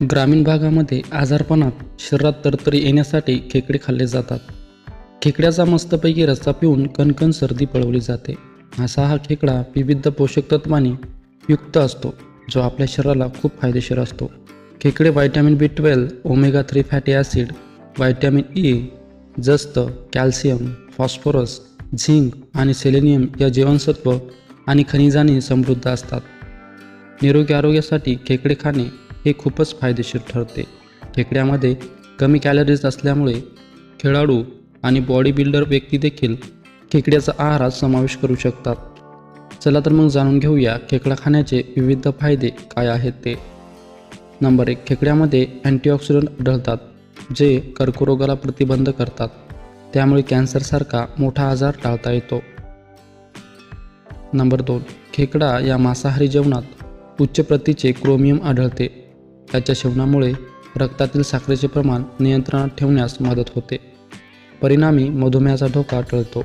ग्रामीण भागामध्ये आजारपणात शरीरात तरतरी येण्यासाठी खेकडे खाल्ले जातात. खेकड्याचा मस्तपैकी रस्सा पिऊन कणकण सर्दी पळवली जाते. असा हा खेकडा विविध पोषक तत्वांनी युक्त असतो जो आपल्या शरीराला खूप फायदेशीर असतो. खेकडे vitamin B twelve omega three fatty acid vitamin E जस्त कॅल्शियम फॉस्फरस झिंक आणि सेलेनियम या जीवनसत्व आणि खनिजांनी समृद्ध असतात. निरोगी आरोग्यासाठी खेकडे खाणे हे खूपच फायदेशीर ठरते. खेकड्यामध्ये कमी कॅलरीज असल्यामुळे खेळाडू आणि बॉडी बिल्डर व्यक्ती देखील खेकड्याचा आहारात समावेश करू शकतात. चला तर मग जाणून घेऊया खेकडा खाण्याचे विविध फायदे काय आहेत ते. नंबर एक खेकड्यामध्ये अँटीऑक्सिडंट आढळतात जे कर्करोगाला प्रतिबंध करतात. त्यामुळे कॅन्सरसारखा मोठा आजार टाळता येतो. नंबर दोन खेकडा या मांसाहारी जेवणात उच्च प्रतीचे क्रोमियम आढळते. त्याच्या सेवनामुळे रक्तातील साखरेचे प्रमाण नियंत्रणात ठेवण्यास मदत होते. परिणामी मधुमेहाचा धोका टळतो.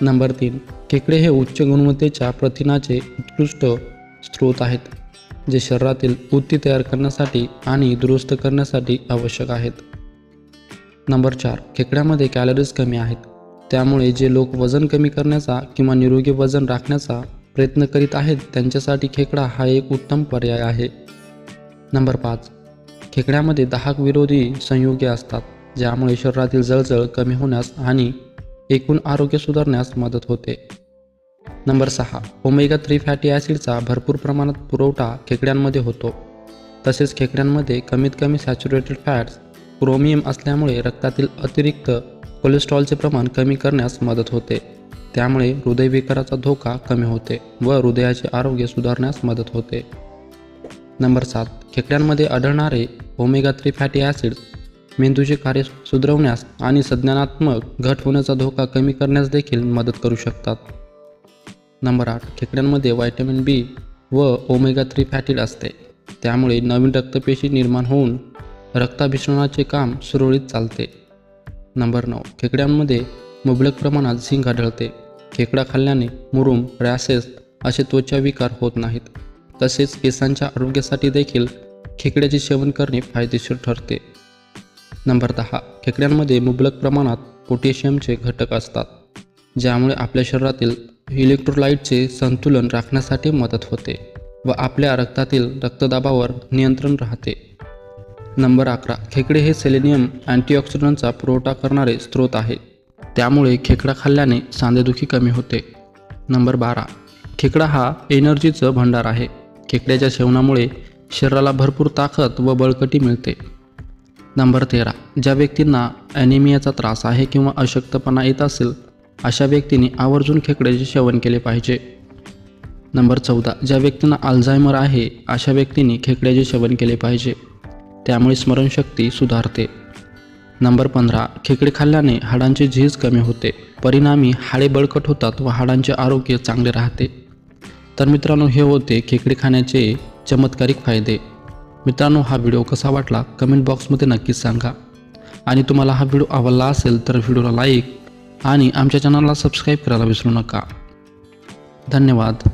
नंबर तीन खेकडे हे उच्च गुणवत्तेच्या प्रथिनाचे उत्कृष्ट स्रोत आहेत जे शरीरातील ऊती तयार करण्यासाठी आणि दुरुस्त करण्यासाठी आवश्यक आहेत. नंबर चार खेकड्यामध्ये कॅलरीज कमी आहेत. त्यामुळे जे लोक वजन कमी करण्याचा किंवा निरोगी वजन राखण्याचा प्रयत्न करीत आहेत त्यांच्यासाठी खेकडा हा एक उत्तम पर्याय आहे. नंबर पाच. खेकड्यामध्ये दाहक विरोधी संयुगे असतात ज्यामुळे शरीरातील जळजळ कमी होण्यास आणि एकूण आरोग्य सुधारण्यास मदत होते. नंबर सहा. ओमेगा थ्री फॅटी ॲसिडचा भरपूर प्रमाणात पुरवठा खेकड्यांमध्ये होतो. तसेच खेकड्यांमध्ये कमीत कमी सॅच्युरेटेड फॅट्स क्रोमियम असल्यामुळे रक्तातील अतिरिक्त कोलेस्ट्रॉलचे प्रमाण कमी करण्यास मदत होते. त्यामुळे हृदयविकाराचा धोका कमी होते व हृदयाचे आरोग्य सुधारण्यास मदत होते. नंबर सात. खेकड्यांमध्ये आढळणारे ओमेगा थ्री फॅटी ॲसिड मेंदूचे कार्य सुधरवण्यास आणि संज्ञानात्मक घट होण्याचा धोका कमी करण्यास देखील मदत करू शकतात. नंबर आठ. खेकड्यांमध्ये व्हायटॅमिन बी व ओमेगा थ्री फॅटीड असते. त्यामुळे नवीन रक्तपेशी निर्माण होऊन रक्ताभिसरणाचे काम सुरळीत चालते. नंबर नऊ. खेकड्यांमध्ये मुबलक प्रमाणात झिंक आढळते. खेकडा खाल्ल्याने मुरुम रॅसेस असे त्वचा विकार होत नाहीत. तसेच केसांच्या आरोग्यासाठी देखील खेकड्याचे सेवन करणे फायदेशीर ठरते. नंबर दहा. खेकड्यांमध्ये मुबलक प्रमाणात पोटॅशियमचे घटक असतात ज्यामुळे आपल्या शरीरातील इलेक्ट्रोलाइटचे संतुलन राखण्यासाठी मदत होते व आपल्या रक्तातील रक्तदाबावर नियंत्रण राहते. नंबर अकरा. खेकडे हे सेलेनियम अँटीऑक्सिडंटचा पुरवठा करणारे स्रोत आहे त्यामुळे खेकडा खाल्ल्याने सांधेदुखी कमी होते. नंबर बारा. खेकडा हा एनर्जीचं भंडार आहे. खेकड्याच्या सेवनामुळे शरीराला भरपूर ताकद व बळकटी मिळते. नंबर तेरा. ज्या व्यक्तींना ॲनिमियाचा त्रास आहे किंवा अशक्तपणा येत असेल अशा व्यक्तींनी आवर्जून खेकड्याचे सेवन केले पाहिजे. नंबर चौदा. ज्या व्यक्तींना अल्झायमर आहे अशा व्यक्तींनी खेकड्याचे सेवन केले पाहिजे. त्यामुळे स्मरणशक्ती सुधारते. नंबर पंधरा. खेकडे खाल्ल्याने हाडांची झीज कमी होते. परिणामी हाडे बळकट होतात व हाडांचे आरोग्य चांगले राहते. तर मित्रांनो हे होते खेकडे खाण्याचे चमत्कारिक फायदे. मित्रांनो हा व्हिडिओ कसा वाटला कमेंट बॉक्समध्ये नक्कीच सांगा. आणि तुम्हाला हा व्हिडिओ आवडला असेल तर व्हिडिओला लाईक आणि आमच्या चॅनलला सबस्क्राईब करायला विसरू नका. धन्यवाद.